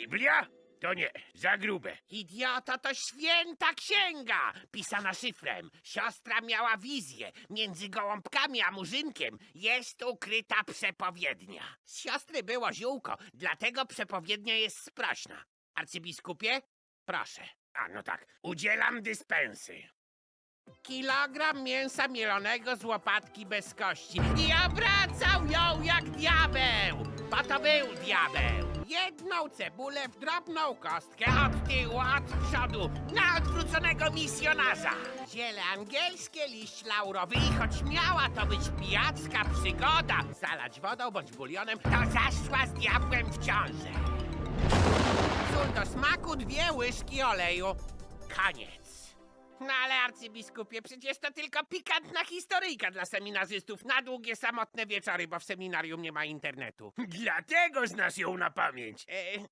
Biblia? To nie, za grube. Idioto, to święta księga, pisana szyfrem. Siostra miała wizję. Między gołąbkami a murzynkiem jest ukryta przepowiednia. Z siostry było ziółko, dlatego przepowiednia jest sprośna. Arcybiskupie, proszę. A no tak, udzielam dyspensy. Kilogram mięsa mielonego z łopatki bez kości. I obracał ją jak diabeł. Bo to był diabeł. Jedną cebulę w drobną kostkę od tyłu, od przodu, na odwróconego misjonarza. Ziele angielskie, liść laurowy i choć miała to być pijacka przygoda, zalać wodą bądź bulionem, to zaszła z diabłem w ciążę. Sól do smaku, dwie łyżki oleju. Koniec. No ale arcybiskupie, przecież to tylko pikantna historyjka dla seminarzystów na długie, samotne wieczory, bo w seminarium nie ma internetu. Dlatego znasz ją na pamięć. E,